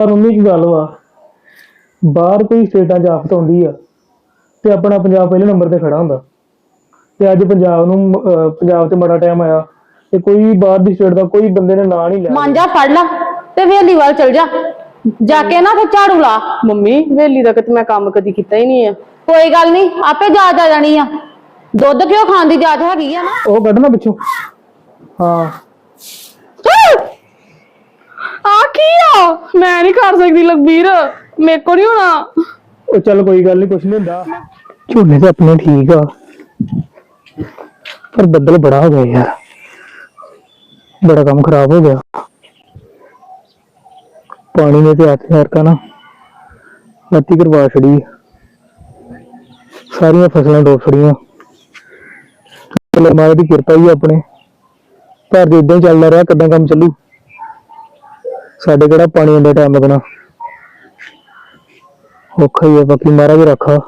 ਪਰ ਉਨੀ ਕੀ ਗੱਲ ਵਾ ਬਾਹਰ ਕੋਈ ਸਟੇਟਾਂ 'ਚ ਆਫਤ ਆਉਂਦੀ ਆ ਤੇ ਆਪਣਾ ਪੰਜਾਬ ਪਹਿਲੇ ਨੰਬਰ ਤੇ ਖੜਾ ਹੁੰਦਾ। ਤੇ ਅੱਜ ਪੰਜਾਬ ਨੂੰ ਅਹ, ਪੰਜਾਬ ਤੇ ਮਾੜਾ ਟਾਈਮ ਆਇਆ ਤੇ ਕੋਈ ਬਾਹਰ ਦੀ ਸਟੇਟ ਦਾ ਕੋਈ ਬੰਦੇ ਨੇ ਨਾਂ ਨਹੀਂ ਲਿਆ। ਮਾਂਜਾ ਫੜ ਲਾ ਤੇ ਵੇਲੀ ਵੱਲ ਚਲ ਜਾ। ਜਾ ਕੇ ਨਾ ਤੇ ਝਾੜੂ ਲਾ। ਮੰਮੀ ਵੇਲੀ ਦਾ ਕਿਤੇ ਮੈਂ ਕੰਮ ਕਦੀ ਕੀਤਾ ਹੀ ਨਹੀਂ ਆ। ਕੋਈ ਗੱਲ ਨਹੀਂ ਆਪੇ ਜਾਚ ਆ ਜਾਣੀ ਆ। ਦੁੱਧ ਕਿਉਂ ਖਾਣ ਦੀ ਜਾਚ ਹੈਗੀ ਆ ਨਾ? ਉਹ ਕੱਢਣਾ ਪਿੱਛੋਂ। ਹਾਂ। ਮੈਂ ਨਹੀਂ ਕਰ ਸਕਦੀ ਲਖਬੀਰ ਮੇਰੇ ਕੋ ਨਹੀਂ ਹੋਣਾ। ਉਹ ਚੱਲ ਕੋਈ ਗੱਲ ਨਹੀਂ ਕੁਛ ਨਹੀਂ ਹੁੰਦਾ। ਝੋਨੇ ਤੇ ਆਪਣੇ ਠੀਕ ਆ ਪਰ ਬੱਦਲ ਬੜਾ ਹੋ ਗਿਆ ਯਾਰ ਬੜਾ ਕੰਮ ਖਰਾਬ ਹੋ ਗਿਆ। ਪਾਣੀ ਨੇ ਤੇ ਹੱਥ ਹਰਕਾ ਨਾ ਲੱਤੀ ਕਰਵਾ ਛੜੀ ਸਾਰੀਆਂ ਫਸਲਾਂ ਡੋਬ ਛੜੀਆਂ ਚਲੋ ਮਾਰੇ ਦੀ ਕਿਰਪਾ ਹੀ ਆ ਆਪਣੇ। ਘਰ ਦੇ ਇਦਾਂ ਹੀ ਚੱਲਦਾ ਰਿਹਾ ਕਿੱਦਾਂ ਕੰਮ ਚੱਲੂ। ਸਾਡੇ ਕਿਹੜਾ ਪਾਣੀ ਦਾ ਟਾਈਮ ਲੱਗਣਾ ਔਖਾ ਹੀ ਹੈ ਬਾਕੀ ਮਾਰਾ ਵੀ ਰੱਖਾ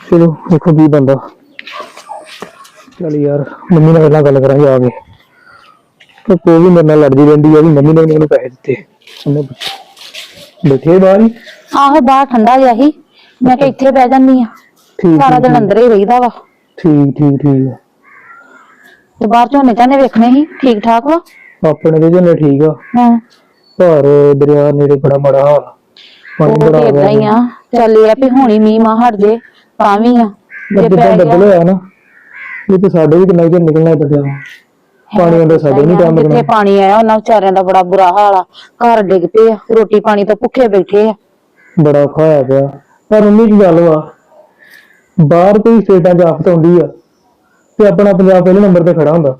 ਚਲੋ ਦੇਖੋ ਕੀ ਬੰਦਾ ਚਲ ਯਾਰ ਮੰਮੀ ਨਾਲ ਪਹਿਲਾਂ ਗੱਲ ਕਰਾਂਗੇ ਆ ਕੇ। ਤੇ ਕੋਈ ਵੀ ਮੇਰੇ ਨਾਲ ਲੜਦੀ ਰਹਿੰਦੀ ਆ ਵੀ ਮੰਮੀ ਨੇ ਨੀ ਮੈਨੂੰ ਪੈਸੇ ਦਿੱਤੇ। ਉਹਨੇ ਪੁੱਛਿਆ। ਬੈਠੇ ਬਾਹਰ ਹੀ? ਆਹੋ ਬਾਹਰ ਠੰਡਾ ਜਿਹਾ ਸੀ ਮੈਂ ਕਿ ਇੱਥੇ ਬਹਿ ਜਾਂਦੀ ਆ। ਠੀਕ ਸਾਰਾ ਦਿਨ ਠੀਕ, ਅੰਦਰ ਹੀ ਰਹੀਦਾ ਵਾ। ਠੀਕ ਠੀਕ ਠੀਕ। ਆ। ਤੇ ਬਾਹਰ ਝੋਨੇ ਝਾਨੇ ਵੇਖਣੇ ਸੀ। ਠੀਕ ਠਾਕ ਵਾ? ਆਪਣੇ ਦੇ ਜਨੇ ਠੀਕ ਆ। ਹਾਂ। ਪਰ ਦਰਿਆ ਨੇੜੇ ਬੜਾ ਮਾੜਾ ਹਾਲ ਆ। ਪਾਣੀ ਉਹ ਬੜਾ ਤੇ ਆ ਹੀ ਆ। ਚੱਲ ਇਹ ਆ ਵੀ ਹੁਣੀ ਮੀਂਹ ਮਾ ਹਟ ਜੇ ਤਾਂ ਵੀ ਆ। ਜੇ ਜਿੱਦਾਂ ਪੈ ਬੱਦਲ ਗਿਆ। ਹੋਇਆ ਨਾ। ਇਹ ਤੇ ਸਾਡੇ ਵੀ ਕਿੰਨਾ ਚਿਰ ਨਿਕਲਣਾ ਦਰਿਆ ਪਾਣੀ ਆਉਂਦਾ ਸਾਡੇ ਨਹੀਂ ਟਾਈਮ ਜਿੱਥੇ ਲੱਗਣਾ ਪਾਣੀ ਆਇਆ ਉਹਨਾਂ ਵਿਚਾਰਿਆਂ ਦਾ ਬੜਾ ਬੁਰਾ ਹਾਲ ਆ। ਘਰ ਡਿੱਗ ਪਏ ਆ ਰੋਟੀ ਪਾਣੀ ਤੋਂ ਭੁੱਖੇ ਬੈਠੇ ਆ। ਬੜਾ ਔਖਾ ਹੋਇਆ ਪਿਆ। ਪਰ ਉਨੀ ਕੀ ਗੱਲ ਵਾ ਬਾਹਰ ਕੋਈ ਸਟੇਟਾਂ 'ਚ ਆਫਤ ਆਉਂਦੀ ਆ ਤੇ ਆਪਣਾ ਪੰਜਾਬ ਪਹਿਲੇ ਨੰਬਰ ਤੇ ਖੜਾ ਹੁੰਦਾ।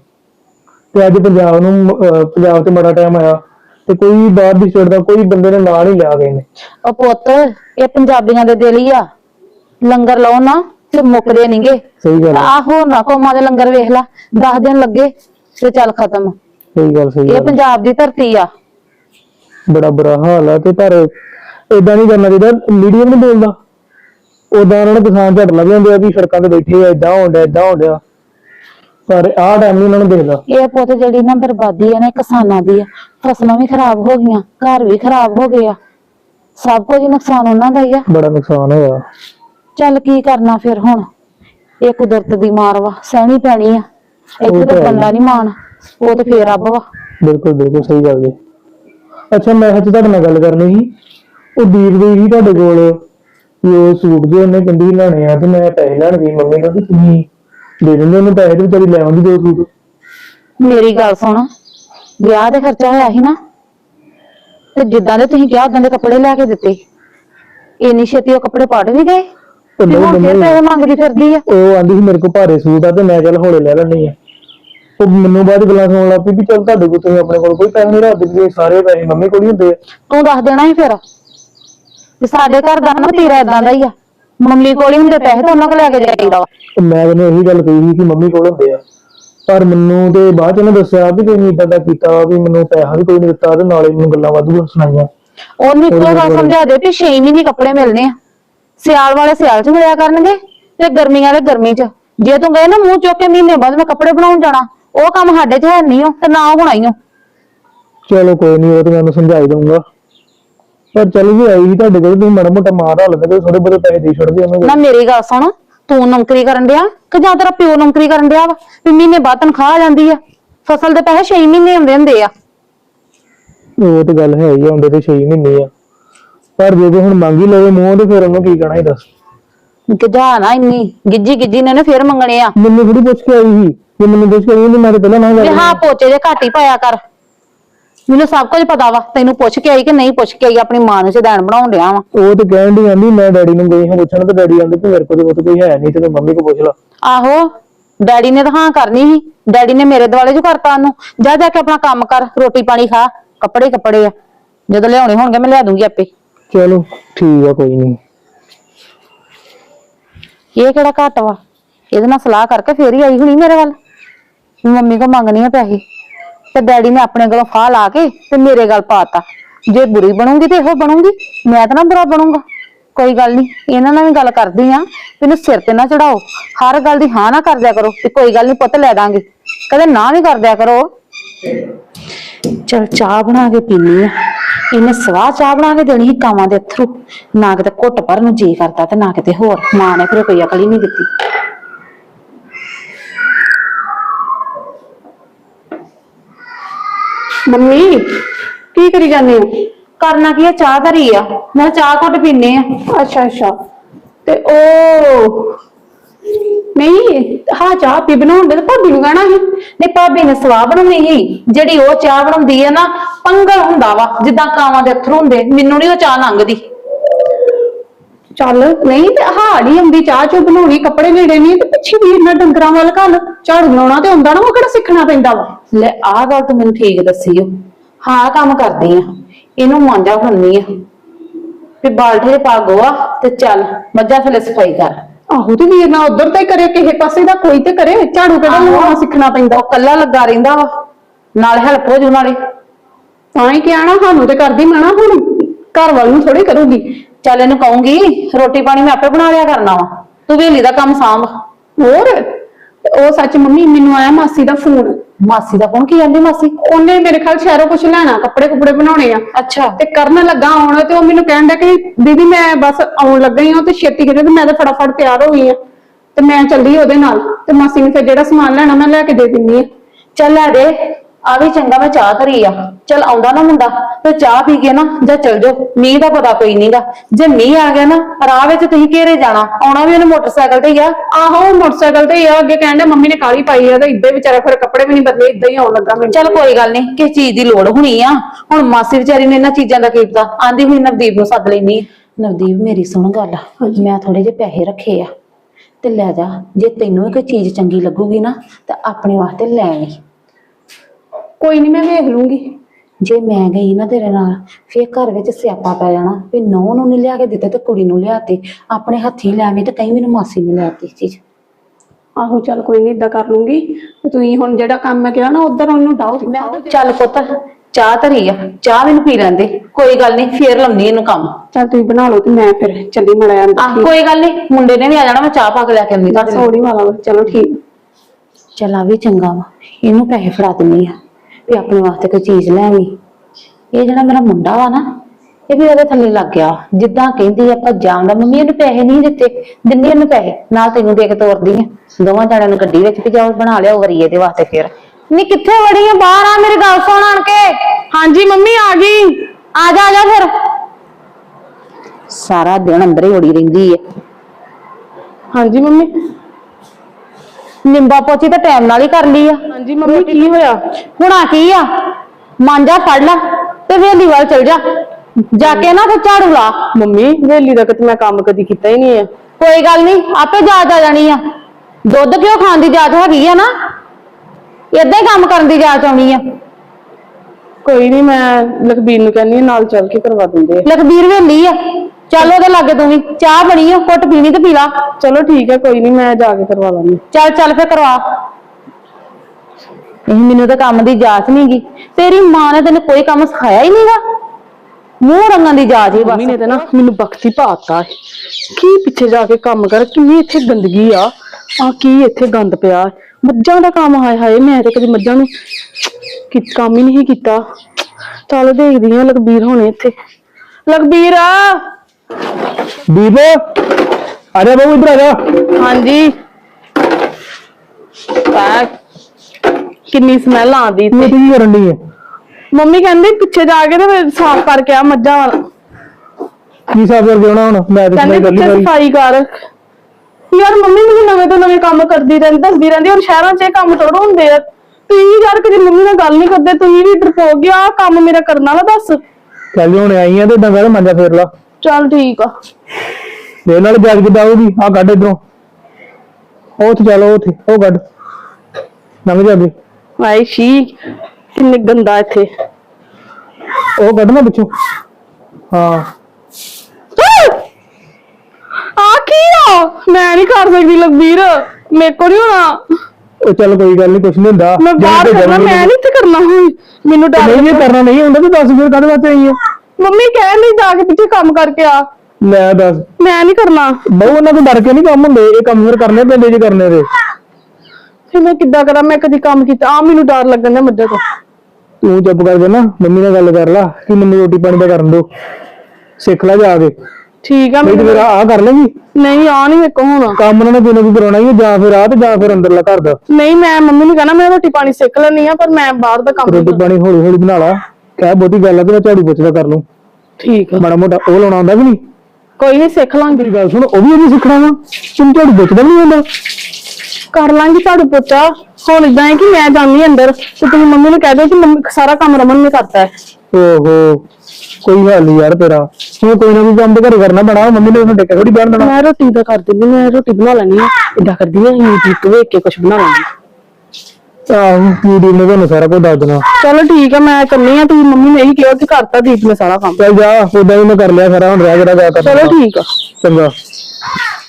ਤੇ ਅੱਜ ਪੰਜਾਬ ਨੂੰ ਅਹ, ਪੰਜਾਬ ਤੇ ਮਾੜਾ ਟਾਈਮ ਆਇਆ ਤੇ ਕੋਈ ਬਾਹਰ ਦੀ ਸਟੇਟ ਦਾ ਕੋਈ ਬੰਦੇ ਨੇ ਨਾਂ ਨਹੀਂ ਲਿਆ ਗਏ ਨੇ। ਉਹ ਪੁੱਤ ਇਹ ਪੰਜਾਬੀਆਂ ਦੇ ਦਿਲ ਹੀ ਆ। ਲੰਗਰ ਲਾਓ ਨਾ ਤੇ ਮੁੱਕਦੇ ਨਹੀਂਗੇ ਸਹੀ ਗੱਲ ਆਹੋ ਨਾ ਕੋਮਾ ਦੇ ਲੰਗਰ ਵੇਖ ਲਾ 10 ਦਿਨ ਲੱਗੇ ਤੇ ਚੱਲ ਖਤਮ। ਸਹੀ ਗੱਲ ਸਹੀ ਇਹ ਗੱਲ। ਪੰਜਾਬ ਦੀ ਧਰਤੀ ਆ। ਬੜਾ ਬੁਰਾ ਹਾਲ ਆ ਤੇ ਪਰ ਏਦਾਂ ਨਹੀਂ ਕਰਨਾ ਚਾਹੀਦਾ ਮੀਡੀਆ ਨਹੀਂ ਬੋਲਦਾ। ਉਦਾਂ ਉਹਨਾਂ ਨੂੰ ਕਿਸਾਨ ਝੜ ਲੱਗ ਜਾਂਦੇ ਆ ਵੀ ਸੜਕਾਂ ਤੇ ਬੈਠੇ ਆ ਡਿਆ ਏਦਾਂ ਹੋਣ ਡਿਆ। ਪਰ ਆਹ ਟਾਈਮ ਨਹੀਂ ਉਹਨਾਂ ਨੂੰ ਦੇਖਦਾ। ਇਹ ਪੁੱਤ ਜਿਹੜੀ ਨਾ ਬਰਬਾਦੀ ਆ ਨਾ ਇਹ ਕਿਸਾਨਾਂ ਦੀ ਆ। ਫਸਲਾਂ ਵੀ ਖਰਾਬ ਹੋ ਗਈਆਂ ਘਰ ਵੀ ਖਰਾਬ ਹੋ ਗਏ ਆ। ਸਭ ਕੁਝ ਨੁਕਸਾਨ ਉਹਨਾਂ ਦਾ ਹੀ ਆ। ਬੜਾ ਨੁਕਸਾਨ ਹੋਇਆ। ਚੱਲ ਕੀ ਕਰਨਾ ਫਿਰ ਹੁਣ? ਇਹ ਕੁਦਰਤ ਦੀ ਮਾਰ ਵਾ ਸਹਿਣੀ ਪੈਣੀ ਆ। ਇੱਥੇ ਤਾਂ ਹੈ। ਬੰਦਾ ਨਹੀਂ ਮਾਣ ਉਹ ਤੇ ਫੇਰ ਰੱਬ ਵਾ। ਬਿਲਕੁਲ ਬਿਲਕੁਲ ਸਹੀ ਗੱਲ ਜੀ। ਅੱਛਾ ਮੈਂ ਹੱਥ ਤੁਹਾਡੇ ਨਾਲ ਗੱਲ ਕਰਨੀ ਸੀ। ਉਹ ਦੀਪ ਗਈ ਸੀ ਤੁਹਾਡੇ ਕੋਲ ਵੀ ਉਹ ਸੂਟ ਜੇ ਉਹਨੇ ਕੰਡੀ ਲੈਣੇ ਆ ਤੇ ਮੈਂ ਪੈਸੇ ਲੈਣ ਗਈ ਮੰਮੀ ਨੂੰ ਕਿ ਤੁਸੀਂ ਦੇ ਦਿੰਦੇ ਉਹਨੂੰ ਪੈਸੇ ਤੇ ਵਿਚਾਰੀ ਲੈ ਆਉਂਦੀ ਦੋ ਸੂਟ ਮੇਰੀ ਗੱਲ ਸੁਣ ਵਿਆਹ ਦੇ ਖਰਚਾ ਹੋਇਆ ਸੀ ਨਾ ਤੇ ਜਿੱਦਾਂ ਦੇ ਤੁਸੀਂ ਕਿਹਾ ਉਦਾਂ ਦੇ ਕੱਪੜੇ ਲੈ ਕੇ ਦਿੱਤੇ। ਇੰਨੀ ਛੇਤੀ ਉਹ ਕੱਪੜੇ ਪਾੜ ਵੀ ਗਏ ਉਹ ਤੇ ਨਹੀਂ ਹੁਣ ਫਿਰ ਮੰਮੀ ਪੈਸੇ ਮੰਗਦੀ ਫਿਰਦੀ ਆ। ਉਹ ਆਂਦੀ ਸੀ ਮੇਰੇ ਕੋਲ ਭਾਰੇ ਸੂਟ ਆ ਤੇ ਮੈਂ ਚੱਲ ਹੌਲੇ ਲੈ ਲੈਣੀ ਆ। ਉਹ ਮੈਨੂੰ ਬਾਅਦ ਗੱਲਾਂ ਸੁਣਨ ਲੱਗ ਪਈ ਵੀ ਚੱਲ ਤੁਹਾਡੇ ਕੋਲ ਤੁਸੀਂ ਆਪਣੇ ਕੋਲ ਕੋਈ ਪੈਸੇ ਨਹੀਂ ਰੱਖਦੇ ਵੀ ਸਾਰੇ ਪੈਸੇ ਮੰਮੀ ਕੋਲ ਹੀ ਹੁੰਦੇ ਆ। ਤੂੰ ਦੱਸ ਦੇਣਾ ਸੀ ਫਿਰ ਸਾਡੇ ਘਰ ਦਾ ਨਾ ਤੀਰਾ ਇਦਾਂ ਦਾ ਹੀ ਆ। ਮੰਮੀ ਕੋਲ ਹੀ ਹੁੰਦੇ ਪੈਸੇ ਤਾਂ ਉਹਨਾਂ ਕੋਲ ਲੈ ਕੇ ਜਾਈਦਾ। ਵਾ ਤੇ ਮੈਂ ਉਹਨੂੰ ਇਹੀ ਗੱਲ ਕਹੀ ਸੀ ਕਿ ਮੰਮੀ ਕੋਲ ਹੁੰਦੇ ਆ। ਪਰ ਮੈਨੂੰ ਤੇ ਬਾਅਦ 'ਚ ਉਹਨੇ ਦੱਸਿਆ ਵੀ ਤੁਸੀਂ ਇਦਾਂ ਦਾ ਕੀਤਾ ਵਾ ਵੀ ਮੈਨੂੰ ਪੈਸਾ ਵੀ ਕੋਈ ਨਹੀਂ ਦਿੱਤਾ ਤੇ ਨਾਲੇ ਮੈਨੂੰ ਗੱਲਾਂ ਵਾਧੂ ਸੁਣਾਈਆਂ। ਉਹਨੂੰ ਇੱਕੋ ਗੱਲ ਸਮਝਾ ਦੇ ਵੀ 6 ਮਹੀਨੇ ਕੱਪੜੇ ਮਿਲਨੇ ਆ। ਸਿਆਲ ਵਾਲੇ ਸਿਆਲ 'ਚ ਮਿਲਿਆ ਕਰਨਗੇ ਤੇ ਗਰਮੀਆਂ ਵਾਲੇ ਗਰਮੀ 'ਚ। ਜੇ ਤੂੰ ਗਏ ਨਾ ਮੂੰਹ ਚੁੱਕ ਕੇ ਮਹੀਨੇ ਬਾਅਦ ਮੈਂ ਕੱਪੜੇ ਬਣਾਉਣ ਜਾਣਾ ਉਹ ਕੰਮ ਸਾਡੇ 'ਚ ਹੈ ਨਹੀਂ ਓ ਤੇ ਨਾ ਹੋਣਾ ਹੀ ਓ। ਚਲੋ ਕੋਈ ਨਹੀਂ ਉਹ ਤੇ ਮੈਂ ਉਹਨੂੰ ਸਮਝਾਈ ਦਊਂਗਾ। ਪਰ ਚੱਲ ਵੀ ਆਈ ਸੀ ਤੁਹਾਡੇ ਕੋਲ ਤੁਸੀਂ ਮਾੜਾ ਮੋਟਾ ਮਾਰ ਹਾਲ ਦੇ ਥੋੜੇ ਬਹੁਤੇ ਪੈਸੇ ਦੇ ਛੱਡਦੇ ਉਹਨੂੰ ਨਾ ਮੇਰੀ ਗੱਲ ਸੁਣ ਤੂੰ ਨੌਕਰੀ ਕਰਨ ਡਿਆ ਕਿ ਜਾਂ ਤੇਰਾ ਪਿਓ ਨੌਕਰੀ ਕਰਨ ਡਿਆ ਵਾ? ਵੀ ਮਹੀਨੇ ਬਾਅਦ ਤਨਖਾਹ ਆ ਜਾਂਦੀ ਆ। ਫਸਲ ਦੇ ਪੈਸੇ 6 ਮਹੀਨੇ ਆਉਂਦੇ ਹੁੰਦੇ ਆ। ਉਹ ਤੇ ਗੱਲ ਹੈ ਹੀ ਆਉਂਦੇ ਤੇ 6 ਮਹੀਨੇ ਆ। ਪਰ ਜੇ ਤੇ ਹੁਣ ਮੰਗ ਹੀ ਲਵੇ ਮੂੰਹੋਂ ਤੇ ਫਿਰ ਉਹਨੂੰ ਕੀ ਕਹਿਣਾ ਹੀ ਦੱਸ? ਕਿ ਜਾ ਨਾ ਇੰਨੀ ਗਿੱਜੀ ਗਿੱਜੀ ਨੇ ਨੇ ਫੇਰ ਮੰਗਣੇ ਆ। ਮੈਨੂੰ ਥੋੜੀ ਪੁੱਛ ਕੇ ਆਈ ਸੀ। ਜੇ ਮੈਨੂੰ ਪੁੱਛ ਕੇ ਆਈ ਹੁੰਦੀ ਮੈਂ ਤਾਂ ਪਹਿਲਾਂ ਨਾ ਗੱਲ ਹਾਂ ਪੋਚੇ ਜੇ ਘੱਟ ਹੀ ਪਾਇਆ ਕਰ। ਮੈਨੂੰ ਸਭ ਕੁਝ ਪਤਾ ਵਾ ਤੈਨੂੰ ਪੁੱਛ ਕੇ ਆਈ ਕਿ ਨਹੀਂ ਪੁੱਛ ਕੇ ਆਈ ਆਪਣੀ ਮਾਂ ਨੂੰ ਸਿਧਾਣ ਬਣਾਉਣ ਡਿਆ ਵਾ। ਉਹ ਤੇ ਕਹਿਣ ਦੀ ਆਂਦੀ ਮੈਂ ਡੈਡੀ ਨੂੰ ਗਈ ਹਾਂ ਪੁੱਛਣ ਤੇ ਡੈਡੀ ਆਂਦੇ ਕਿ ਮੇਰੇ ਕੋਲ ਉਹ ਕੋਈ ਹੈ ਨਹੀਂ ਤੇ ਤੂੰ ਮੰਮੀ ਕੋ ਪੁੱਛ ਲਾ। ਆਹੋ ਡੈਡੀ ਨੇ ਤਾਂ ਹਾਂ ਕਰਨੀ ਸੀ। ਡੈਡੀ ਨੇ ਮੇਰੇ ਦੁਆਲੇ ਜੋ ਕਰਤਾ ਉਹਨੂੰ। ਜਾ ਜਾ ਕੇ ਆਪਣਾ ਕੰਮ ਕਰ ਰੋਟੀ ਪਾਣੀ ਖਾ ਕੱਪੜੇ ਹੀ ਕੱਪੜੇ ਆ। ਜਦੋਂ ਲਿਆਉਣੇ ਹੋਣਗੇ ਮੈਂ ਲਿਆ ਦੂੰਗੀ ਆਪੇ। ਚਲੋ ਠੀਕ ਆ ਕੋਈ ਨਹੀਂ। ਇਹ ਕਿਹੜਾ ਘੱਟ ਵਾ? ਇਹਦੇ ਨਾਲ ਸਲਾਹ ਕਰਕੇ ਫੇਰ ਹੀ ਆਈ ਹੁਣੀ ਮੇਰੇ ਵੱਲ। ਵੀ ਮੰਮੀ ਕੋ ਮੰਗਣੀ ਆ ਪੈਸੇ। ਤੇ ਡੈਡੀ ਨੇ ਆਪਣੇ ਕੋਲੋਂ ਫਾਹ ਲਾ ਕੇ ਤੇ ਮੇਰੇ ਗੱਲ ਪਾਤਾ। ਜੇ ਬੁਰੀ ਬਣੂਗੀ ਤੇ ਇਹੋ ਬਣੂਗੀ, ਮੈਂ ਤਾਂ ਨਾ ਬੁਰਾ ਬਣੂੰਗਾ। ਕੋਈ ਗੱਲ ਨਹੀਂ ਇਹਨਾਂ ਨਾਲ ਵੀ ਗੱਲ ਕਰਦੀ ਆ। ਇਹਨੂੰ ਸਿਰ ਤੇ ਨਾ ਚੜਾਓ। ਹਰ ਗੱਲ ਦੀ ਹਾਂ ਨਾ ਕਰਦਿਆ ਕਰੋ ਤੇ ਕੋਈ ਗੱਲ ਨਹੀਂ ਪੁੱਤ ਲੈ ਦਾਂਗੇ। ਕਦੇ ਨਾ ਵੀ ਕਰਦਿਆ ਕਰੋ। ਚਲ ਚਾਹ ਬਣਾ ਕੇ ਪੀਣੀ ਆ। ਇਹਨੇ ਸਵਾਹ ਚਾਹ ਬਣਾ ਕੇ ਦੇਣੀ ਸੀ ਕਾਵਾਂ ਦੇ ਅਥਰੂ। ਨਾ ਕਿਤੇ ਘੁੱਟ ਭਰਨ ਨੂੰ ਜੀ ਕਰਦਾ ਤੇ ਨਾ ਕਿਤੇ ਹੋਰ। ਮਾਂ ਨੇ ਫਿਰ ਕੋਈ ਅਕਲ ਹੀ ਨਹੀਂ ਦਿੱਤੀ। ਮੰਮੀ ਕੀ ਕਰੀ ਜਾਂਦੇ ਹੋ? ਕਰਨਾ ਕੀ ਆ ਚਾਹ ਧਰੀ ਆ। ਮੈਂ ਚਾਹ ਘੁੱਟ ਪੀਨੇ ਆ। ਅੱਛਾ ਅੱਛਾ। ਤੇ ਉਹ ਨਹੀਂ ਹਾਂ ਚਾਹ ਪੀ ਬਣਾਉਣ ਦੇ ਤੇ ਭਾਬੀ ਨੂੰ ਕਹਿਣਾ ਸੀ। ਨੇ ਭਾਬੀ ਨੇ ਸਵਾਹ ਬਣਾਉਣੀ ਸੀ। ਜਿਹੜੀ ਉਹ ਚਾਹ ਬਣਾਉਂਦੀ ਹੈ ਨਾ ਪੰਗਲ ਹੁੰਦਾ ਵਾ ਜਿੱਦਾਂ ਕਾਵਾਂ ਦੇ ਅਥਰੂ ਹੁੰਦੇ ਮੈਨੂੰ ਨਹੀਂ ਉਹ ਚਾਹ ਲੰਘਦੀ। ਚੱਲ ਨਹੀਂ ਤੇ ਹਾੜੀ ਆਉਂਦੀ ਚਾਹ ਚੋ ਬਣਾਉਣੀ ਕੱਪੜੇ ਲੀੜੇ ਨਹੀਂ ਤੇ ਪਿੱਛੇ ਵੀ ਇਹਨਾਂ ਡੰਗਰਾਂ ਵੱਲ ਘੱਲ ਝਾੜੂ ਲਾਉਣਾ ਤੇ ਹੁੰਦਾ ਨਾ ਉਹ ਕਿਹੜਾ ਸਿੱਖਣਾ ਪੈਂਦਾ ਵਾ? ਲੈ ਆਹ ਗੱਲ ਤੂੰ ਮੈਨੂੰ ਠੀਕ ਦੱਸੀ ਓ ਹਾਂ ਕੰਮ ਕਰਦੀ ਆ। ਇਹਨੂੰ ਮਾਂਜਾ ਫੜਨੀ ਆ। ਵੀ ਬਾਲਟੇ 'ਚ ਪਾ ਗੋਆ ਤੇ ਚੱਲ ਮੱਝਾਂ ਥੱਲੇ ਸਫ਼ਾਈ ਕਰ। ਆਹੋ ਤੇ ਵੀਰ ਨਾ ਉਧਰ ਤਾਂ ਕਰੇ ਕਿਸੇ ਪਾਸੇ ਦਾ ਕੋਈ ਤੇ ਕਰੇ ਝਾੜੂ ਕਿਹੜਾ ਲਾਉਣਾ ਸਿੱਖਣਾ ਪੈਂਦਾ। ਉਹ ਕੱਲਾ ਲੱਗਾ ਰਹਿੰਦਾ ਵਾ। ਨਾਲ ਹੈਲਪ ਹੋ ਜੂ ਨਾਲੇ। ਤਾਂ ਹੀ ਕਿਹਾ ਨਾ ਸਾਨੂੰ ਤੇ ਕਰਦੀ ਮੈਂ ਨਾ ਹੁਣ ਘਰ ਵੱਲ ਨੂੰ ਥੋੜੀ ਕਰੂਗੀ। ਚੱਲ ਇਹਨੂੰ ਕਹੂੰਗੀ ਰੋਟੀ ਪਾਣੀ ਮੈਂ ਆਪੇ ਬਣਾ ਲਿਆ ਕਰਨਾ ਵਾ। ਤੂੰ ਵੇਲੀ ਦਾ ਕੰਮ ਸਾਂਭ। ਹੋਰ? ਉਹ ਸੱਚ ਮੰਮੀ ਮੈਨੂੰ ਆਇਆ ਮਾਸੀ ਦਾ ਫੋਨ। ਮਾਸੀ ਦਾ ਫੋਨ ਕੀ ਕਹਿੰਦੀ ਮਾਸੀ? ਉਹਨੇ ਮੇਰੇ ਖਿਆਲ ਸ਼ਹਿਰੋਂ ਕੁਝ ਲੈਣਾ ਕੱਪੜੇ ਕੁਪੜੇ ਬਣਾਉਣੇ ਆ। ਅੱਛਾ। ਤੇ ਕਰਨ ਲੱਗਾ ਆਉਣ ਤੇ ਉਹ ਮੈਨੂੰ ਕਹਿਣ ਡਿਆ ਕਿ ਦੀਦੀ ਮੈਂ ਬਸ ਆਉਣ ਲੱਗਾ ਹੀ ਹਾਂ ਤੇ ਛੇਤੀ ਕਰੇ ਤੇ ਮੈਂ ਤਾਂ ਫਟਾਫਟ ਤਿਆਰ ਹੋ। ਗਈ ਆ ਤੇ ਮੈਂ ਚੱਲੀ ਉਹਦੇ ਨਾਲ। ਤੇ ਮਾਸੀ ਨੇ ਫਿਰ ਜਿਹੜਾ ਸਮਾਨ ਲੈਣਾ ਮੈਂ ਲੈ ਕੇ ਦੇ ਦਿੰਨੀ ਆ। ਚੱਲ ਲੈ ਦੇ। ਆ ਵੀ ਚੰਗਾ ਮੈਂ ਚਾਹ ਧਰੀ ਆ। ਚੱਲ ਆਉਂਦਾ ਨਾ ਮੁੰਡਾ ਤੇ ਚਾਹ ਪੀ ਕੇ ਨਾ ਜਾਂ ਚੱਲ ਜਾਓ। ਮੀਂਹ ਦਾ ਪਤਾ ਕੋਈ ਨਹੀਂਗਾ ਜੇ ਮੀਂਹ ਆ ਗਿਆ ਨਾ ਰਾਹ ਵਿੱਚ ਤੁਸੀਂ ਘੇਰੇ ਜਾਣਾ। ਆਉਣਾ ਵੀ ਉਹਨੇ ਮੋਟਰਸਾਈਕਲ ਤੇ ਹੀ ਆ। ਆਹੋ ਉਹ ਮੋਟਰਸਾਈਕਲ ਤੇ ਹੀ ਆ। ਅੱਗੇ ਡਿਆ ਮੰਮੀ ਨੇ ਕਾਲੀ ਪਾਈ ਆ ਤੇ ਇਦਾਂ ਹੀ ਵਿਚਾਰਾ ਫਿਰ ਕੱਪੜੇ ਵੀ ਨਹੀਂ ਬਦਲੇ ਇਦਾਂ ਹੀ ਆਉਣ ਲੱਗਾ ਮੈਨੂੰ। ਚੱਲ ਕੋਈ ਗੱਲ ਨਹੀਂ ਕਿਸ ਚੀਜ਼ ਦੀ ਲੋੜ ਹੋਣੀ ਆ। ਹੁਣ ਮਾਸੀ ਵਿਚਾਰੀ ਨੇ ਇਹਨਾਂ ਚੀਜ਼ਾਂ ਦਾ ਕੀ ਪਤਾ। ਆਂਦੀ ਹੋਈ ਨਵਦੀਪ ਨੂੰ ਸੱਦ ਲੈਣੀ ਨਵਦੀਪ ਮੇਰੀ ਸੁਣ ਗੱਲ। ਮੈਂ ਥੋੜੇ ਜਿਹੇ ਪੈਸੇ ਰੱਖੇ ਆ। ਤੇ ਲੈ ਜਾ ਜੇ ਤੈਨੂੰ ਕੋਈ ਚੀਜ਼ ਚੰਗੀ ਲੱਗੂਗੀ ਨਾ ਤਾਂ ਆਪਣੇ ਵਾਸਤੇ ਲੈ ਆਈ। ਕੋਈ ਨਹੀਂ ਮੈਂ ਵੇਖ ਲੂੰਗੀ। ਜੇ ਮੈਂ ਗਈ ਨਾ ਤੇਰੇ ਨਾਲ ਫੇਰ ਘਰ ਵਿੱਚ ਸਿਆਪਾ ਪੈ ਜਾਣਾ। ਵੀ ਨੌ ਨੂੰ ਨਹੀਂ ਲਿਆ ਕੇ ਦਿੱਤੇ ਤੇ ਕੁੜੀ ਨੂੰ ਲਿਆਤੇ। ਆਪਣੇ ਹੱਥੀਂ ਲੈਵੇਂ ਤੇ ਕਈ ਮੈਨੂੰ ਮਾਸੀ ਨੇ ਲਿਆਤੀ ਚੀਜ਼। ਆਹੋ ਚੱਲ ਕੋਈ ਨਹੀਂ ਇਦਾਂ ਕਰ ਲੂੰਗੀ। ਤੇ ਤੁਸੀਂ ਹੁਣ ਜਿਹੜਾ ਕੰਮ ਮੈਂ ਕਿਹਾ ਨਾ ਉਧਰ ਉਹਨੂੰ ਮੈਂ ਚੱਲ ਪੁੱਤ ਚਾਹ ਧਰੀ ਆ। ਚਾਹ ਮੈਨੂੰ ਪੀ ਲੈਂਦੇ। ਕੋਈ ਗੱਲ ਨਹੀਂ ਫੇਰ ਲੰਮੀ ਇਹਨੂੰ ਕੰਮ। ਚੱਲ ਤੁਸੀਂ ਬਣਾ ਲਓ ਤੇ ਮੈਂ ਫਿਰ ਚੱਲੀ ਮੜਿਆ ਆਹ ਕੋਈ ਗੱਲ ਨਹੀਂ ਮੁੰਡੇ ਨੇ ਵੀ ਆ ਜਾਣਾ ਮੈਂ ਚਾਹ ਪਾ ਕੇ ਲੈ ਕੇ ਆਉਂਦੀ ਤੁਹਾਡੇ ਲਈ ਸੋੜੀ ਵਾਲਾ ਵਾ, ਚਲੋ ਠੀਕ। ਚੱਲ ਆ ਵੀ ਚੰਗਾ ਵਾ ਇਹਨੂੰ ਪੈਸੇ ਫੜਾ ਦਿੰਨੀ ਆ ਵੀ ਆਪਣੇ ਵਾਸਤੇ ਕੋਈ ਚੀਜ਼ ਲੈ ਆਵੀਂ ਇਹ ਜਿਹੜਾ ਮੇਰਾ ਮੁੰਡਾ ਵਾ ਨਾ ਇਹ ਵੀ ਉਹਦੇ ਥੱਲੇ ਲੱਗ ਗਿਆ। ਜਿੱਦਾਂ ਕਹਿੰਦੀ ਆ ਭੱਜਾ ਆਉਂਦਾ ਮੰਮੀ ਇਹਨੂੰ ਪੈਸੇ ਨਹੀਂ ਦਿੱਤੇ। ਦਿੰਦੀ ਇਹਨੂੰ ਪੈਸੇ ਨਾਲ ਤੈਨੂੰ ਦੇ ਕੇ ਤੋਰਦੀ ਆ। ਦੋਵਾਂ ਜਣਿਆਂ ਨੂੰ ਗੱਡੀ ਵਿੱਚ ਭਜਾਓ ਬਣਾ ਲਿਆ ਵਰੀਏ ਦੇ ਵਾਸਤੇ ਫਿਰ। ਨੀ ਕਿੱਥੇ ਵੜੀ ਆ? ਬਾਹਰ ਆ ਮੇਰੀ ਗੱਲ ਸੁਣ ਆਣ ਕੇ। ਹਾਂਜੀ ਮੰਮੀ ਆ ਗਈ। ਆ ਜਾ ਆ ਜਾ ਫਿਰ। ਸਾਰਾ ਦਿਨ ਅੰਦਰ ਹੀ ਵੜੀ ਰਹਿੰਦੀ ਹੈ ਹਾਂਜੀ ਮੰਮੀ। ਨਿੰਬਾ ਪੋਚੀ ਤਾਂ ਟਾਈਮ ਨਾਲ ਹੀ ਕਰ ਲਈ ਆ। ਹਾਂਜੀ ਮੰਮੀ ਕੀ ਹੋਇਆ? ਹੁਣ ਆ ਕੀ ਆ? ਮਾਂਜਾ ਫੜ ਲੈ ਤੇ ਵੇਲੀ ਵੱਲ ਚਲ ਜਾ। ਜਾ ਕੇ ਨਾ ਤੇ ਝਾੜੂ ਲਾ। ਮੰਮੀ ਵੇਲੀ ਦਾ ਕਿਤੇ ਮੈਂ ਕੰਮ ਕਦੀ ਕੀਤਾ ਹੀ ਨਹੀਂ ਹੈ ਕੋਈ ਗੱਲ ਨਹੀਂ ਆਪੇ ਜਾਚ ਆ ਜਾਣੀ ਆ। ਦੁੱਧ ਕਿਉਂ ਖਾਣ ਦੀ ਜਾਚ ਹੈਗੀ ਆ ਨਾ? ਏਦਾਂ ਹੀ ਕੰਮ ਕਰਨ ਦੀ ਜਾਚ ਆਉਣੀ ਆ। ਕੋਈ ਨਹੀਂ ਮੈਂ ਲਖਬੀਰ ਨੂੰ ਕਹਿੰਨੀ ਨਾਲ ਚੱਲ ਕੇ ਕਰਵਾ ਦਿੰਦੇ ਆ। ਲਖਬੀਰ ਵੇਲੀ ਆ। ਚੱਲ ਉਹਦੇ ਲਾਗੇ ਤੂੰ ਵੀ ਚਾਹ ਬਣੀ ਆ ਘੁੱਟ ਪੀਣੀ ਤੇ ਪੀ ਲਾ। ਚਲੋ ਠੀਕ ਹੈ ਕੋਈ ਨਹੀਂ ਮੈਂ ਜਾ ਕੇ ਕਰਵਾ ਲਾਂਗੀ। ਚੱਲ ਚੱਲ ਫੇ ਕਰਵਾ। ਨਹੀਂ ਮੈਨੂੰ ਤਾਂ ਕੰਮ ਦੀ ਜਾਚ ਨਹੀਂਗੀ ਤੇਰੀ ਮਾਂ ਨੇ ਤੈਨੂੰ ਕੋਈ ਕੰਮ ਸਿਖਾਇਆ ਹੀ ਨਹੀਂਗਾ ਮੂੰਹ ਰੰਗਾਂ ਦੀ ਜਾਚ ਹੀ ਮੰਮੀ ਬਸ। ਨੇ ਤਾਂ ਨਾ ਮੈਨੂੰ ਬਖਤੀ ਪਾਤਾ ਕੀ ਪਿੱਛੇ ਜਾ ਕੇ ਕੰਮ ਕਰ ਕਿੰਨੀ ਇੱਥੇ ਗੰਦਗੀ ਆ। ਆ ਕੀ ਇੱਥੇ ਗੰਦ ਪਿਆ ਮੱਝਾਂ ਦਾ ਕੰਮ ਹਾਏ ਹਾਏ ਮੈਂ ਤੇ ਕਦੀ ਮੱਝਾਂ ਨੂੰ ਕੀ ਕੰਮ ਹੀ ਨਹੀਂ ਕੀਤਾ। ਚੱਲ ਦੇਖਦੀ ਆ ਲਖਬੀਰ ਹੋਣੇ ਇੱਥੇ। ਲਖਬੀਰ! ਆ ਦੀਪ ਆ ਜਾ ਬਾਬੂ ਇੱਧਰ ਆ ਜਾ। ਹਾਂਜੀ। ਆ ਕਿੰਨੀ ਸਮੈਲ ਆਉਂਦੀ ਤੂੰ ਇੱਥੇ ਕੀ ਕਰਨ ਦੀ ਹੈ ਮੰਮੀ ਕਹਿੰਦੀ ਪਿੱਛੇ ਜਾ ਕੇ ਤੇ ਫਿਰ ਸਾਫ਼ ਕਰਕੇ ਆ ਮੱਝਾਂ ਵਾਲਾ। ਕੀ ਸਾਫ਼ ਕਰਕੇ ਆਉਣਾ ਹੁਣ? ਮੈਂ ਤਾਂ ਕਹਿੰਦੇ ਸਫ਼ਾਈ ਕਰ ਲਈ ਪਿੱਛੇ ਸਾਰੀ ਸਫ਼ਾਈ ਕਰ। ਯਾਰ ਮੰਮੀ ਮੈਨੂੰ ਨਵੇਂ ਤੋਂ ਨਵੇਂ ਕੰਮ ਕਰਦੀ ਰਹਿੰਦੀ ਦੱਸਦੀ ਰਹਿੰਦੀ ਹੁਣ ਸ਼ਹਿਰਾਂ 'ਚ ਇਹ ਕੰਮ ਥੋੜਾ ਹੁੰਦੇ ਆ। ਤੁਸੀਂ ਯਾਰ ਕਦੀ ਮੰਮੀ ਨਾਲ ਗੱਲ ਨਹੀਂ ਕਰਦੇ ਤੁਸੀਂ ਵੀ ਡਰਪੋਕ ਗਿਆ ਆਹ ਕੰਮ ਮੇਰਾ ਕਰਨ ਵਾਲਾ ਦੱਸ। ਚੱਲ ਹੁਣ ਆਈ ਆ ਤੇ ਡੰਗਾ ਦਾ ਮੰਜਾ ਫੇਰ ਲਾ। ਚੱਲ ਠੀਕ ਆ। ਦੇ ਨਾਲ ਜੱਗ ਕਿੱਦਾਂ ਆਊਗੀ ਆ ਕੱਢ ਇਧਰੋਂ। ਤੇ ਚੱਲ ਤੇ ਉਹ ਕੱਢ। ਲੰਘ ਜਾ ਅੱਗੇ ਆਈ ਸ਼ੀ। ਕਿੰਨੇ ਗੰਦਾ ਇੱਥੇ। ਉਹ ਕੱਢ ਨਾ ਪਿੱਛੋਂ। ਹਾਂ। ਆ ਕੀ ਆ। ਮੈਂ ਨਹੀਂ ਕਰ ਸਕਦੀ ਲਖਬੀਰ। ਮੇਰੇ ਕੋ ਨਹੀਂ ਹੋਣਾ। ਉਹ ਚੱਲ ਕੋਈ ਗੱਲ ਨਹੀਂ ਕੁਛ ਨਹੀਂ ਹੁੰਦਾ। ਮੈਂ ਬਾਹਰ ਕਰਨਾ ਮੈਂ ਨਹੀਂ ਇੱਥੇ ਕਰਨਾ ਹੁਣ। ਮੈਨੂੰ ਡਰ ਨਹੀਂ ਇਹ ਕਰਨਾ ਨਹੀਂ ਹੁੰਦਾ ਤੇ ਦੱਸ ਫਿਰ ਕਾਹਦੇ ਵਾਸਤੇ ਆਈ ਆ? ਮੰਮੀ ਕਹਿ ਨਹੀਂ ਜਾ ਕੇ ਪਿੱਛੇ ਕੰਮ ਕਰਕੇ ਆ। ਲੈ ਦੱਸ। ਮੈਂ ਨਹੀਂ ਕਰਨਾ। ਬਹੁ ਉਹਨਾਂ ਤੋਂ ਡਰ ਕੇ ਨਹੀਂ ਕੰਮ ਹੁੰਦੇ ਇਹ ਕੰਮ ਫਿਰ ਕਰਨੇ ਪੈਂਦੇ ਜੇ ਕਰਨੇ ਤੇ। ਫਿਰ ਮੈਂ ਕਿੱਦਾਂ ਕਰਾਂ? ਮੈਂ ਕਦੀ ਕੰਮ ਕੀਤਾ ਆ ਮੈਨੂੰ ਡਰ ਲੱਗਣ ਦਾ ਮੱਝਾਂ ਤੋਂ। ਤੂੰ ਚੁੱਪ ਕਰਕੇ ਨਾ ਮੰਮੀ ਨਾਲ ਗੱਲ ਕਰ ਲੈ ਕਿ ਮੈਨੂੰ ਰੋਟੀ ਪਾਣੀ ਦਾ ਕਰਨ ਦੋ। ਸਿੱਖ ਲੈ ਜਾ ਕੇ। ਠੀਕ ਆ ਨਹੀਂ ਤੇ ਮੈਨੂੰ ਆ ਕਰ ਲੇਗੀ? ਨਹੀਂ ਆ ਨਹੀਂ ਮੇਰੇ ਕੋ ਹੋਣਾ। ਕੰਮ ਉਹਨਾਂ ਨੇ ਕੋਈ ਨਾ ਕੋਈ ਕਰਾਉਣਾ ਹੀ ਜਾਂ ਫਿਰ ਆ ਤੇ ਜਾਂ ਫਿਰ ਅੰਦਰਲਾ ਘਰ ਦਾ। ਨਹੀਂ ਮੈਂ ਮੰਮੀ ਨੂੰ ਕਹਿਣਾ ਮੈਂ ਰੋਟੀ ਪਾਣੀ ਸਿੱਖ ਲੈਣੀ ਆ ਪਰ ਮੈਂ ਬਾਹਰ ਦਾ ਕੰਮ ਰੋਟੀ ਪਾਣੀ ਹੌਲੀ ਹੌਲੀ ਬਣਾ ਲਾ। ਕਹਿ ਬਹੁਤੀ ਗੱਲ ਆ ਤੇ ਮੈਂ ਝਾੜੂ ਪੋਚਾ ਕਰ ਲੂੰ ਠੀਕ ਆ। ਮਾੜਾ ਮੋਟਾ ਉਹ ਲਾਉਣਾ ਆਉਂਦਾ ਕਿ ਨਹੀਂ? ਕੋਈ ਨਹੀਂ ਸਿੱਖ ਲਾਂਗੀ। ਮੇਰੀ ਗੱਲ ਸੁਣ ਉਹ ਵੀ ਅਜੇ ਸਿੱਖਣਾ ਵਾ। ਤੈਨੂੰ ਝਾੜੂ ਪੋਚਾ ਨਹੀਂ ਆਉਂਦਾ ਕਰ ਲਾਂਗੀ ਝਾੜੂ ਪੋਚਾ। ਹੁਣ ਇਦਾਂ ਹੈ ਕਿ ਮੈਂ ਜਾਂਦੀ ਅੰਦਰ ਤੇ ਤੁਸੀਂ ਮੰਮੀ ਨੂੰ ਕਹਿ ਦਿਓ ਕਿ ਮੰਮੀ ਸਾਰਾ ਕੰਮ ਰਮਨ ਨੇ ਕਰਤਾ ਹੈ। ਓਹੋ ਕੋਈ ਹਾਲ ਨਹੀਂ ਯਾਰ ਤੇਰਾ। ਹੁਣ ਕੋਈ ਨਾ ਕੋਈ ਕੰਮ ਤੇ ਘਰੇ ਕਰਨਾ ਪੈਣਾ ਮੰਮੀ ਨੇ ਉਹਨੂੰ ਟਿੱਕਾ ਥੋੜੀ ਦੇਣਾ। ਮੈਂ ਰੋਟੀ ਦਾ ਕਰ ਦਿੰਦੀ ਮੈਂ ਰੋਟੀ ਬਣਾ ਲੈਣੀ ਆ ਇਦਾਂ ਕਰਦੀ ਆ ਤੋਂ ਵੇਖ ਕੇ ਕੁਝ ਬਣਾ ਲਾਂਗੀ ਆਹੋ ਵੀਡੀਓ ਨੇ ਤੁਹਾਨੂੰ ਸਾਰਾ ਕੁਝ ਦੱਸ ਦੇਣਾ। ਚਲੋ ਠੀਕ ਆ ਮੈਂ ਚੱਲੀ ਆ ਤੁਸੀਂ ਮੰਮੀ ਨੇ ਇਹੀ ਕਿਹਾ ਕਿ ਕਰਤਾ ਦੀਪ ਨੇ ਸਾਰਾ ਕੰਮ। ਚੱਲ ਜਾ ਉਦਾਂ ਹੀ ਮੈਂ ਕਰ ਲਿਆ ਸਾਰਾ ਹੁਣ ਰਹਿ ਜਿਹੜਾ ਗਿਆ ਕਰਨਾ ਚਲੋ ਠੀਕ ਆ। ਚੰਗਾ।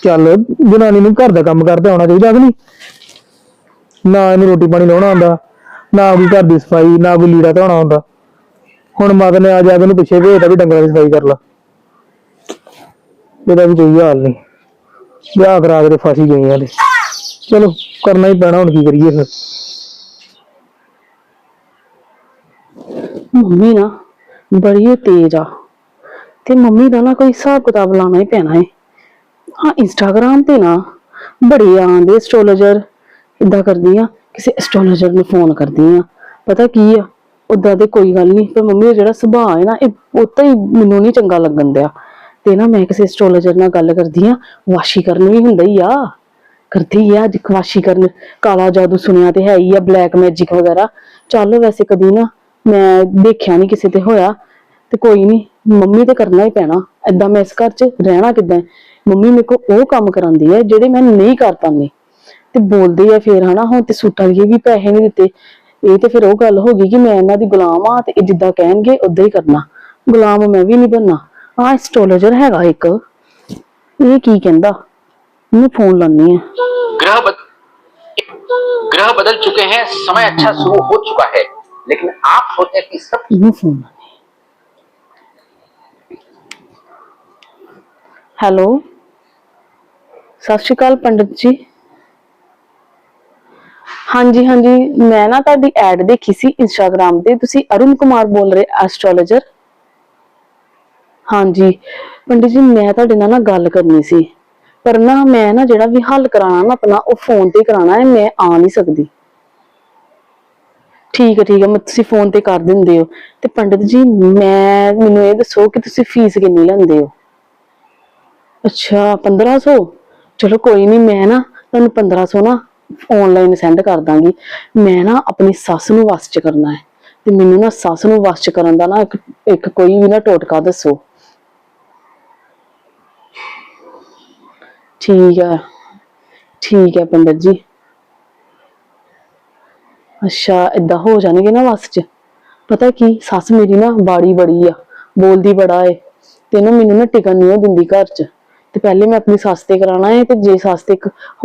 ਚੱਲ ਜਨਾਨੀ ਨੂੰ ਘਰ ਦਾ ਕੰਮ ਕਰਦੇ ਆਉਣਾ ਚਾਹੀਦਾ ਕਿ ਨਹੀਂ? ਨਾ ਇਹਨੂੰ ਰੋਟੀ ਪਾਣੀ ਲਾਉਣਾ ਆਉਂਦਾ ਨਾ ਕੋਈ ਘਰ ਦੀ ਸਫ਼ਾਈ ਨਾ ਕੋਈ ਲੀੜਾ ਧੋਣਾ ਆਉਂਦਾ। ਹੁਣ ਮਾਤਾ ਨੇ ਆ ਜਾ ਕੇ ਉਹਨੂੰ ਪਿੱਛੇ ਭੇਜਦਾ ਵੀ ਡੰਗਰਾਂ ਦੀ ਸਫ਼ਾਈ ਕਰ ਲਾ। ਇਹਦਾ ਵੀ ਕੋਈ ਹਾਲ ਨਹੀਂ। ਵਿਆਹ ਕਰਾ ਕੇ ਤੇ ਫਸੀ ਗਈਆਂ ਨੇ। ਚਲੋ ਕਰਨਾ ਹੀ ਪੈਣਾ ਹੁਣ ਕੀ ਕਰੀਏ ਫਿਰ। ਮੰਮੀ ਨਾ ਬੜੀ ਤੇਜ਼ ਆ। ਤੇ ਮੰਮੀ ਦਾ ਨਾ ਕੋਈ ਹਿਸਾਬ ਕਿਤਾਬ ਲਾਣਾ ਹੀ ਪੈਣਾ ਹੈ ਹਾਂ ਇੰਸਟਾਗ੍ਰਾਮ ਤੇ ਨਾ ਬੜੇ ਆਂਦੇ ਐਸਟ੍ਰੋਲੋਜਰ ਇਦਾਂ ਕਰਦੀ ਆ, ਕਿਸੇ ਐਸਟ੍ਰੋਲੋਜਰ ਨੂੰ ਫੋਨ ਕਰਦੀ ਆ। ਪਤਾ ਕੀ ਆ ਉਦਾਂ ਦੇ ਕੋਈ ਗੱਲ ਨਹੀਂ, ਪਰ ਮੰਮੀ ਦਾ ਜਿਹੜਾ ਸੁਭਾਅ ਹੈ ਨਾ, ਇਹ ਉਤਾਂ ਹੀ ਮੈਨੂੰ ਨਹੀਂ ਚੰਗਾ ਲੱਗਣ ਦਿਆ। ਤੇ ਨਾ ਮੈਂ ਕਿਸੇ ਐਸਟ੍ਰੋਲੋਜਰ ਨਾਲ ਗੱਲ ਕਰਦੀ ਆ ਵਾਸ਼ੀਕਰਨ ਵੀ ਹੁੰਦਾ ਹੀ ਆ। ਕਰਦੀ ਆ ਅੱਜ ਵਾਸ਼ੀਕਰਨ ਕਾਲਾ ਜਾਦੂ ਸੁਣਿਆ ਤੇ ਹੈ ਹੀ ਆ ਬਲੈਕ ਮੈਜਿਕ ਵਗੈਰਾ। ਚੱਲ ਵੈਸੇ ਕਦੀ ਨਾ ਮੈਂ ਦੇਖਿਆ ਨਹੀਂ ਕਿਸੇ ਤੇ ਹੋਇਆ ਤੇ ਕੋਈ ਨਹੀਂ ਮੰਮੀ ਤੇ ਕਰਨਾ ਹੀ ਪੈਣਾ ਏਦਾਂ ਮੈਂ ਇਸ ਘਰ 'ਚ ਰਹਿਣਾ ਕਿੱਦਾਂ ਹੈ? ਮੰਮੀ ਮੇਰੇ ਕੋ ਉਹ ਕੰਮ ਕਰਾਉਂਦੀ ਹੈ ਜਿਹੜੇ ਮੈਂ ਨਹੀਂ ਕਰ ਪਾਉਂਦੀ ਤੇ ਬੋਲਦੇ ਆ ਫੇਰ ਹਨਾ ਹੁਣ ਤੇ ਸੂਟਾਂ ਦੇ ਵੀ ਪੈਸੇ ਨਹੀਂ ਦਿੱਤੇ ਇਹ ਤੇ ਫਿਰ ਉਹ ਗੱਲ ਹੋ ਗਈ ਕਿ ਮੈਂ ਇਹਨਾਂ ਦੀ ਗੁਲਾਮ ਆ ਤੇ ਇਹ ਜਿੱਦਾਂ ਕਹਿਣਗੇ ਉਦਾਂ ਹੀ ਕਰਨਾ ਗੁਲਾਮ ਮੈਂ ਵੀ ਨਹੀਂ ਬਣਨਾ ਆ ਐਸਟ੍ਰੋਲੋਜਰ ਹੈਗਾ ਇੱਕ ਇਹ ਕੀ ਕਹਿੰਦਾ ਮੈਂ ਫੋਨ ਲਾਨੀ ਆ ग्रह बद... ग्रह बदल चुके हैं समय अच्छा शुरू हो चुका है लेकिन आप सोचते हैं कि सब ਇਹਨੂੰ ਫੋਨ ਲਾਨੀ ਹੈਲੋ ਸਤਿ ਸ਼੍ਰੀ ਅਕਾਲ ਪੰਡਿਤ ਜੀ ਹਾਂਜੀ ਹਾਂਜੀ ਮੈਂ ਨਾ ਤੁਹਾਡੀ ਐਡ ਦੇਖੀ ਸੀ ਇੰਸਟਾਗ੍ਰam ਤੇ ਤੁਸੀਂ ਅਰੁਣ ਕੁਮਾਰ ਬੋਲ ਰਹੇ ਐਸਟ੍ਰੋਲੋਜਰ ਹਾਂਜੀ ਪੰਡਿਤ ਜੀ ਮੈਂ ਤੁਹਾਡੇ ਨਾਲ ਨਾ ਗੱਲ ਕਰਨੀ ਸੀ ਪਰ ਨਾ ਮੈਂ ਨਾ ਜਿਹੜਾ ਵੀ ਹੱਲ ਕਰਾਣਾ ਨਾ ਆਪਣਾ ਉਹ ਫੋਨ ਤੇ ਕਰਾਣਾ ਹੈ ਮੈਂ ਆ ਨਹੀਂ ਸਕਦੀ ਠੀਕ ਹੈ ਠੀਕ ਹੈ ਮੈਂ ਤੁਸੀਂ ਫੋਨ ਤੇ ਕਰ ਦਿੰਦੇ ਹੋ। ਤੇ ਪੰਡਿਤ ਜੀ, ਮੈਂ ਮੈਨੂੰ ਇਹ ਦੱਸੋ ਕਿ ਤੁਸੀਂ ਫੀਸ ਕਿੰਨੀ ਲੈਂਦੇ ਹੋ? ਅੱਛਾ 1500 ਚਲੋ ਕੋਈ ਨਹੀਂ ਮੈਂ ਨਾ ਤੁਹਾਨੂੰ 1500 ਨਾ ਆਨਲਾਈਨ ਸੈਂਡ ਕਰ ਦਾਂਗੀ। ਮੈਂ ਨਾ ਆਪਣੀ ਸੱਸ ਨੂੰ ਵਸ ਚ ਕਰਨਾ ਹੈ। ਤੇ ਮੈਨੂੰ ਨਾ ਸੱਸ ਨੂੰ ਵਸ ਚ ਕਰਨ ਦਾ ਨਾ ਇੱਕ ਇੱਕ ਕੋਈ ਵੀ ਨਾ ਟੋਟਕਾ ਦੱਸੋ। ਠੀਕ ਹੈ। ਠੀਕ ਹੈ ਪੰਡਿਤ ਜੀ। ਅੱਛਾ, ਏਦਾਂ ਹੋ ਜਾਣਗੇ ਨਾ ਵਸ ਚ। ਪਤਾ ਕੀ, ਸੱਸ ਮੇਰੀ ਨਾ ਬਾੜੀ ਬੜੀ ਆ, ਬੋਲਦੀ ਬੜਾ ਏ, ਤੇ ਨਾ ਮੈਨੂੰ ਨਾ ਟਿਕਣ ਨਹੀਂ ਉਹ ਦਿੰਦੀ ਘਰ ਚ। ਤੇ ਪਹਿਲੇ ਮੈਂ ਆਪਣੀ ਸੱਸ ਤੇ ਕਰਾਣਾ ਹੈ ਤੇ ਜੇ ਸੱਸ ਤੇ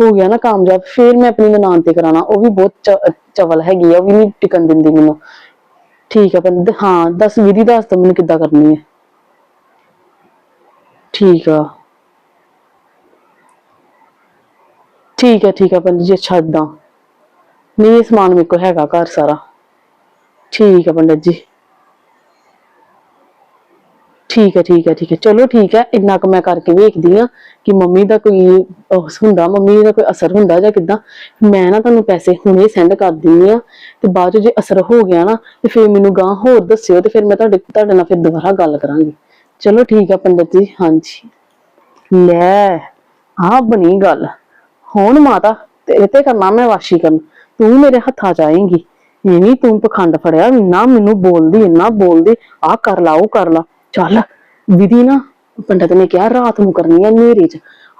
ਹੋ ਗਿਆ ਨਾ ਕਾਮਯਾਬ, ਫਿਰ ਮੈਂ ਆਪਣੀ ਨਨਾਣ ਤੇ ਕਰਾਣਾ। ਉਹ ਵੀ ਬਹੁਤ ਚਵਲ ਹੈਗੀ ਆ, ਉਹ ਵੀ ਨਹੀਂ ਟਿਕਣ ਦਿੰਦੀ ਮੈਨੂੰ। ਠੀਕ ਆ ਪੰਡਿਤ ਹਾਂ, ਦੱਸ ਵਿਧੀ ਦੱਸ ਤਾਂ ਮੈਨੂੰ ਕਿੱਦਾਂ ਕਰਨੀ ਹੈ ਠੀਕ ਆ। ਠੀਕ ਹੈ ਠੀਕ ਹੈ ਪੰਡਿਤ ਜੀ, ਅੱਛਾ, ਏਦਾਂ। ਨਹੀਂ ਇਹ ਸਮਾਨ ਮੇਰੇ ਕੋਲ ਹੈਗਾ ਘਰ ਸਾਰਾ। ਠੀਕ ਹੈ ਪੰਡਿਤ ਜੀ। ਠੀਕ ਹੈ ਠੀਕ ਹੈ ਠੀਕ ਹੈ। ਚਲੋ ਠੀਕ ਹੈ, ਇੰਨਾ ਕੁ ਮੈਂ ਕਰਕੇ ਵੇਖਦੀ ਆ ਕਿ ਮੰਮੀ ਦਾ ਕੋਈ ਉਹ ਹੁੰਦਾ, ਮੰਮੀ ਦਾ ਕੋਈ ਅਸਰ ਹੁੰਦਾ ਜਾਂ ਕਿਦਾਂ। ਮੈਂ ਨਾ ਤੁਹਾਨੂੰ ਪੈਸੇ ਹੁਣੇ ਸੈਂਡ ਕਰ ਦਿੰਦੀ ਆ ਤੇ ਬਾਅਦ 'ਚ ਜੇ ਅਸਰ ਹੋ ਗਿਆ ਨਾ ਤੇ ਫਿਰ ਮੈਨੂੰ ਗਾਂ ਹੋਰ ਦੱਸਿਓ ਤੇ ਫਿਰ ਮੈਂ ਤੁਹਾਡੇ ਤੁਹਾਡੇ ਨਾਲ ਫਿਰ ਦੁਬਾਰਾ ਗੱਲ ਕਰਾਂਗੀ। ਚਲੋ ਠੀਕ ਹੈ ਪੰਡਿਤ ਜੀ, ਹਾਂਜੀ। ਲੈ ਆ ਬਣੀ ਗੱਲ। ਹੁਣ ਮਾਤਾ, ਤੇਰੇ ਤੇ ਕਰਨਾ ਮੈਂ ਵਾਸ਼ੀ ਕਰਨ। ਤੂੰ ਮੇਰੇ ਹੱਥਾਂ ਚ ਆਏਂਗੀ। ਇਹ ਨਹੀਂ ਤੂੰ ਪਖੰਡ ਫੜਿਆ ਨਾ ਮੈਨੂੰ ਬੋਲਦੀ, ਇੰਨਾ ਬੋਲਦੀ ਆ ਕਰ ਲਾ, ਉਹ ਕਰ ਲਾ। ਚੱਲ ਵਿਧੀ ਨਾ, ਪੰਡਤ ਨੇ ਕਿਹਾ ਰਾਤ ਨੂੰ ਕਰਨੀ ਆ ਹਨੇਰੇ ਚ।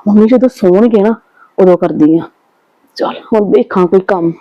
ਮੰਮੀ ਜਦੋਂ ਸੌਣਗੇ ਨਾ, ਉਦੋਂ ਕਰਦੀ ਆ। ਚੱਲ, ਹੁਣ ਦੇਖਾਂ ਕੋਈ ਕੰਮ।